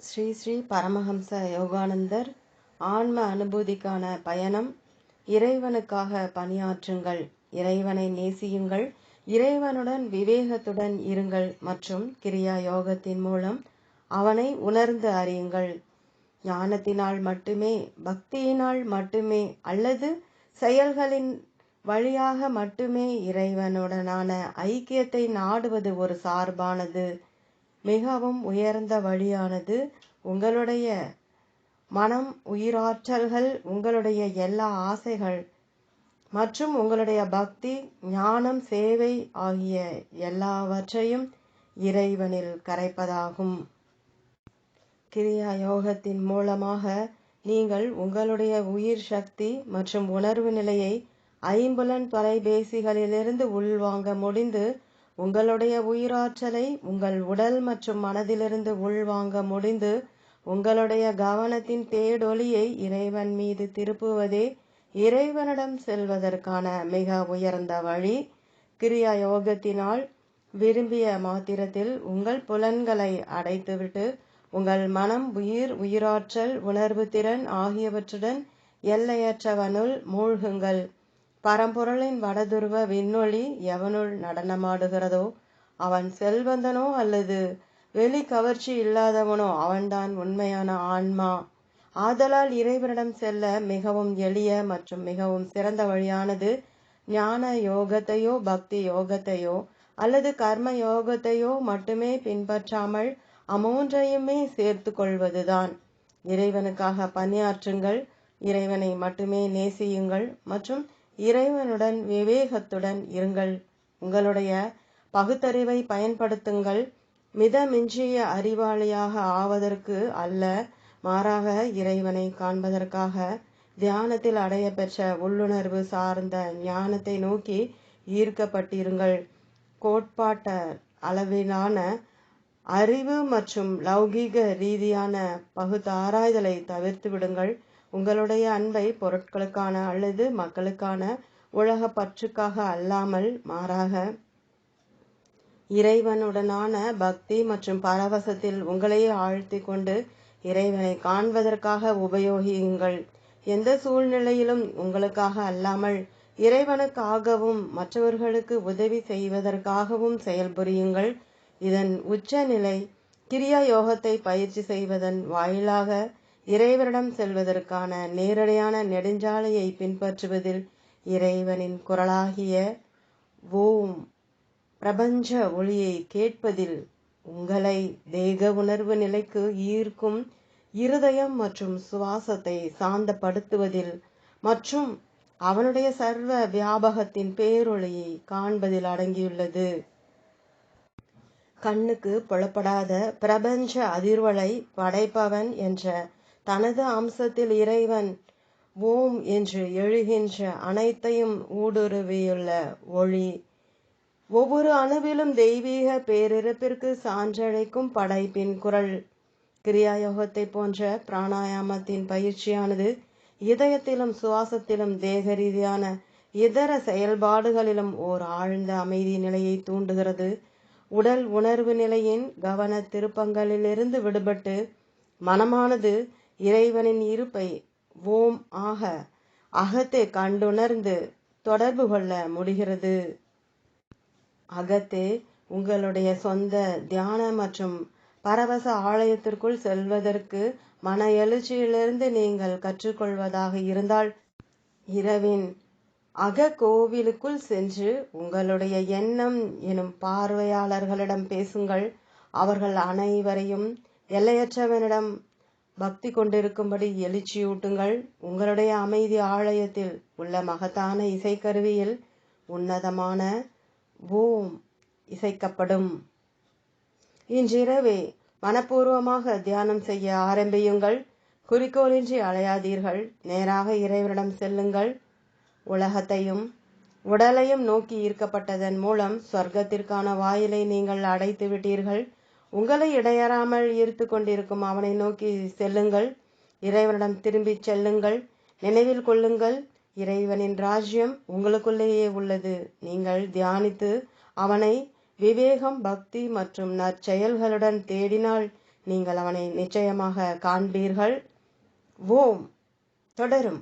ஸ்ரீ ஸ்ரீ பரமஹம்ச யோகானந்தர் ஆன்ம அனுபூதிக்கான பயணம். இறைவனுக்காக பணியாற்றுங்கள். இறைவனை நேசியுங்கள். இறைவனுடன் விவேகத்துடன் இருங்கள் மற்றும் கிரியா யோகத்தின் மூலம் அவனை உணர்ந்து அறியுங்கள். ஞானத்தினால் மட்டுமே பக்தியினால் மட்டுமே அல்லது செயல்களின் வழியாக மட்டுமே இறைவனுடனான ஐக்கியத்தை நாடுவது ஒரு சார்பானது. மிகவும் உயர்ந்த வழியானது உங்களுடைய மனம் உயிராற்றல்கள் உங்களுடைய எல்லா ஆசைகள் மற்றும் உங்களுடைய பக்தி ஞானம் சேவை ஆகிய எல்லாவற்றையும் இறைவனில் கரைப்பதாகும். கிரியா யோகத்தின் மூலமாக நீங்கள் உங்களுடைய உயிர் சக்தி மற்றும் உணர்வு நிலையை ஐம்புலன் தொலைபேசிகளிலிருந்து உள்வாங்க முடிந்து உங்களுடைய உயிராற்றலை உங்கள் உடல் மற்றும் மனதிலிருந்து உள்வாங்க முடிந்து உங்களுடைய கவனத்தின் தேடொலியை இறைவன் மீது திருப்புவதே இறைவனிடம் செல்வதற்கான மிக உயர்ந்த வழி. கிரியா யோகத்தினால் விரும்பிய மாத்திரத்தில் உங்கள் புலன்களை அடைத்துவிட்டு உங்கள் மனம் உயிர் உயிராற்றல் உணர்வு திறன் ஆகியவற்றுடன் எல்லையற்றவனுள் மூழ்குங்கள். பரம்பொருளின் வடதுருவ விண்ணொளி எவனுள் நடனமாடுகிறதோ அவன் செல்வந்தனோ அல்லது வெளி கவர்ச்சி இல்லாதவனோ அவன்தான் உண்மையான ஆன்மா. ஆதலால் இறைவனிடம் செல்ல மிகவும் எளிய மற்றும் மிகவும் சிறந்த வழியானது ஞான யோகத்தையோ பக்தி யோகத்தையோ அல்லது கர்ம யோகத்தையோ மட்டுமே பின்பற்றாமல் அமூன்றையுமே சேர்த்து கொள்வதுதான். இறைவனுக்காக பணியாற்றுங்கள் இறைவனை மட்டுமே நேசியுங்கள் மற்றும் இறைவனுடன் விவேகத்துடன் இருங்கள். உங்களுடைய பகுத்தறிவை பயன்படுத்துங்கள். மிதமிஞ்சிய அறிவாளியாக ஆவதற்கு அல்ல மாறாக இறைவனை காண்பதற்காக. தியானத்தில் அடைய பெற்ற உள்ளுணர்வு சார்ந்த ஞானத்தை நோக்கி ஈர்க்கப்பட்டிருங்கள். கோட்பாட்ட அளவிலான அறிவு மற்றும் லௌகீக ரீதியான பகுத்தாராய்தலை தவிர்த்து விடுங்கள் உங்களுடைய அன்பை பொருட்களுக்கான அல்லது மக்களுக்கான உலக பற்றுக்காக அல்லாமல் மாறாக. இறைவனுடனான பக்தி மற்றும் பரவசத்தில் உங்களையே ஆழ்த்தி கொண்டு இறைவனை காண்பதற்காக உபயோகியுங்கள். எந்த சூழ்நிலையிலும் உங்களுக்காக அல்லாமல் இறைவனுக்காகவும் மற்றவர்களுக்கு உதவி செய்வதற்காகவும் செயல்புரியுங்கள். இதன் உச்சநிலை கிரியா யோகத்தை பயிற்சி செய்வதன் வாயிலாக இறைவனிடம் செல்வதற்கான நேரடியான நெடுஞ்சாலையை பின்பற்றுவதில் இறைவனின் குரலாகிய ஓம் பிரபஞ்ச ஒளியை கேட்பதில் உங்களை தேக உணர்வு நிலைக்கு ஈர்க்கும் இருதயம் மற்றும் சுவாசத்தை சாந்தப்படுத்துவதில் மற்றும் அவனுடைய சர்வ வியாபகத்தின் பேரொளியை காண்பதில் அடங்கியுள்ளது. கண்ணுக்கு புலப்படாத பிரபஞ்ச அதிர்வலை படைப்பவன் என்ற தனது அம்சத்தில் இறைவன் ஓம் என்று எழுகின்ற அனைத்தையும் ஊடுருவியுள்ள ஒளி. ஒவ்வொரு அணுவிலும் தெய்வீக பேரிருப்பிற்கு சான்றழைக்கும் படைப்பின் குரல். கிரியாயோகத்தை போன்ற பிராணாயாமத்தின் பயிற்சியானது இதயத்திலும் சுவாசத்திலும் தேக ரீதியான இதர செயல்பாடுகளிலும் ஓர் ஆழ்ந்த அமைதி நிலையை தூண்டுகிறது. உடல் உணர்வு நிலையின் கவன திருப்பங்களிலிருந்து விடுபட்டு மனமானது இறைவனின் இருப்பை ஓம் ஆக அகத்தை கண்டுணர்ந்து தொடர்பு கொள்ள முடிகிறது. அகத்தே உங்களுடைய சொந்த தியான மற்றும் பரவச ஆலயத்திற்குள் செல்வதற்கு மன எழுச்சியிலிருந்து நீங்கள் கற்றுக்கொள்வதாக இருந்தால் இரவின் அக கோவிலுக்குள் சென்று உங்களுடைய எண்ணம் எனும் பார்வையாளர்களிடம் பேசுங்கள். அவர்கள் அனைவரையும் எல்லையற்றவனிடம் பக்தி கொண்டிருக்கும்படி எழுச்சியூட்டுங்கள். உங்களுடைய அமைதி ஆலயத்தில் உள்ள மகத்தான இசைக்கருவியில் உன்னதமான பூம் இசைக்கப்படும். இன்றிரவே மனப்பூர்வமாக தியானம் செய்ய ஆரம்பியுங்கள். குறிக்கோளின்றி அலையாதீர்கள். நேராக இறைவனிடம் செல்லுங்கள். உலகத்தையும் உடலையும் நோக்கி ஈர்க்கப்பட்டதன் மூலம் சொர்க்கத்திற்கான வாயிலை நீங்கள் அடைத்து விட்டீர்கள் உங்களை இடையறாமல் ஈர்த்து கொண்டிருக்கும் அவனை நோக்கி செல்லுங்கள். இறைவனிடம் திரும்பிச் செல்லுங்கள். நினைவில் கொள்ளுங்கள். இறைவனின் ராஜ்யம் உங்களுக்குள்ளேயே உள்ளது. நீங்கள் தியானித்து அவனை விவேகம் பக்தி மற்றும் நற்செயல்களுடன் தேடினால் நீங்கள் அவனை நிச்சயமாக காண்பீர்கள். ஓம். தொடரும்.